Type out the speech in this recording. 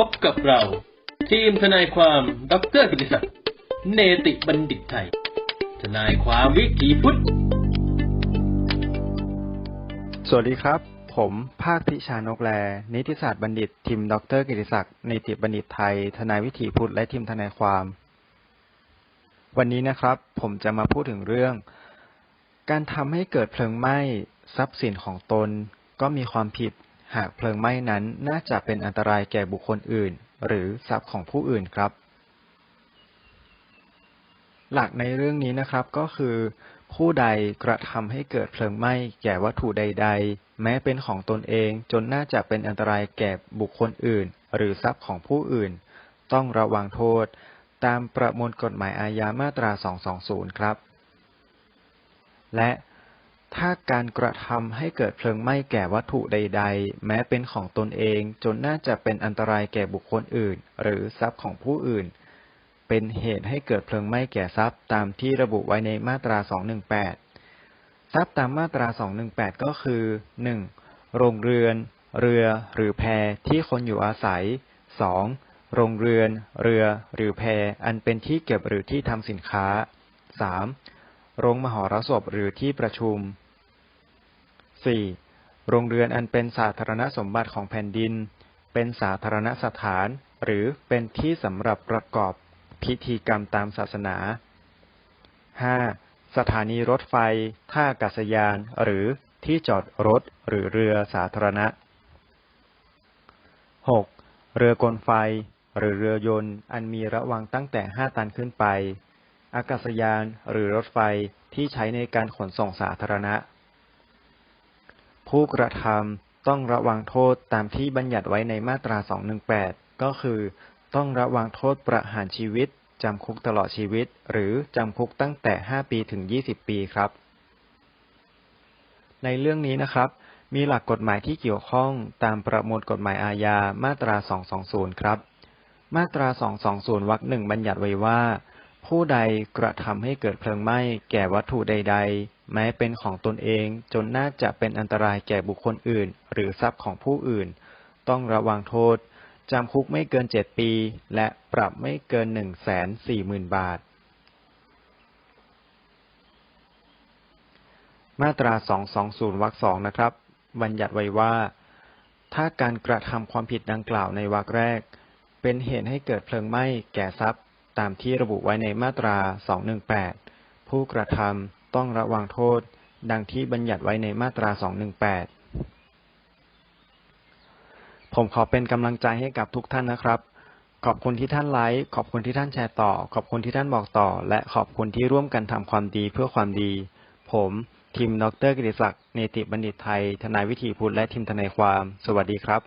พบกับเรา ทีมทนายความดรกิติศักดิ์เนติบัณฑิตไทย ทนายความวิถีพุทธ สวัสดีครับ ผมภาคพิชานกแล นิติศาสตร์บัณฑิต ทีมดรกิติศักดิ์นิติบัณฑิตไทย ทนายวิถีพุทธและทีมทนายความ วันนี้นะครับ ผมจะมาพูดถึงเรื่อง การทำให้เกิดเพลิงไหม้ทรัพย์สินของตนก็มีความผิด หากเพลิงไหม้นั้นน่าจะเป็นอันตรายแก่บุคคลอื่น หรือทรัพย์ของผู้อื่นครับ หลักในเรื่องนี้นะครับก็คือ ผู้ใดกระทำให้เกิดเพลิงไหม้แก่วัตถุใด ๆ แม้เป็นของตนเองจนน่าจะเป็นอันตรายแก่บุคคลอื่น หรือทรัพย์ของผู้อื่น ต้องระวังโทษ ตามประมวลกฎหมายอาญามาตรา 220 ครับ และ ถ้าการกระทำให้เกิดเพลิงไหม้แก่วัตถุใด ๆ แม้เป็นของตนเอง จนน่าจะเป็นอันตรายแก่บุคคลอื่น หรือทรัพย์ของผู้อื่น เป็นเหตุให้เกิดเพลิงไหม้แก่ทรัพย์ ตามที่ระบุไว้ในมาตรา 218 ทรัพย์ตามมาตรา 218 ก็คือ 1. โรงเรือน เรือ หรือแพที่คนอยู่อาศัย 2. โรงเรือน เรือ หรือแพอันเป็นที่เก็บหรือที่ทำสินค้า 3. โรงมหรสพหรือที่ประชุม 4. โรงเรือนอันเป็นสาธารณสมบัติของแผ่นดิน เป็นสาธารณสถาน หรือเป็นที่สำหรับประกอบพิธีกรรมตามศาสนา 5. สถานีรถไฟ ท่าอากาศยาน หรือที่จอดรถหรือเรือสาธารณะ 6. เรือกลไฟ หรือเรือยนต์ อันมีระวังตั้งแต่ 5 ตันขึ้นไป อากาศยานหรือรถไฟที่ใช้ในการขนส่งสาธารณะ ผู้กระทำต้องระวังโทษตามที่บัญญัติไว้ในมาตรา 218 ก็คือ ต้องระวังโทษประหารชีวิต จำคุกตลอดชีวิต หรือจำคุกตั้งแต่ 5 ปีถึง 20 ปีครับ ในเรื่องนี้นะครับ มีหลักกฎหมายที่เกี่ยวข้องตามประมวลกฎหมายอาญามาตรา 220 ครับ มาตรา 220 วรรคหนึ่งบัญญัติไว้ว่า ผู้ใดกระทำให้เกิดเพลิงไหม้แก่วัตถุใด ๆ แม้เป็นของตนเองจนน่าจะเป็นอันตรายแก่บุคคลอื่น หรือทรัพย์ของผู้อื่น ต้องระวังโทษจำคุกไม่เกิน7ปี และปรับไม่เกิน140,000บาท มาตรา 220 วรรคสองนะครับ บัญญัติไว้ว่า ถ้าการกระทำความผิดดังกล่าวในวรรคแรก เป็นเหตุให้เกิดเพลิงไหม้แก่ทรัพย์ ตามที่ระบุไว้ในมาตรา 218 ผู้กระทำต้องระวังโทษ ดังที่บัญญัติไว้ในมาตรา 218 ผมขอเป็นกำลังใจให้กับทุกท่านนะครับ ขอบคุณที่ท่านไลค์ ขอบคุณที่ท่านแชร์ต่อ ขอบคุณที่ท่านบอกต่อ และขอบคุณที่ร่วมกันทำความดีเพื่อความดี ผมทีมดรกิติศักดิ์เนติบัณฑิตไทย ทนายวิถีพุทธและทีมทนายความ สวัสดีครับ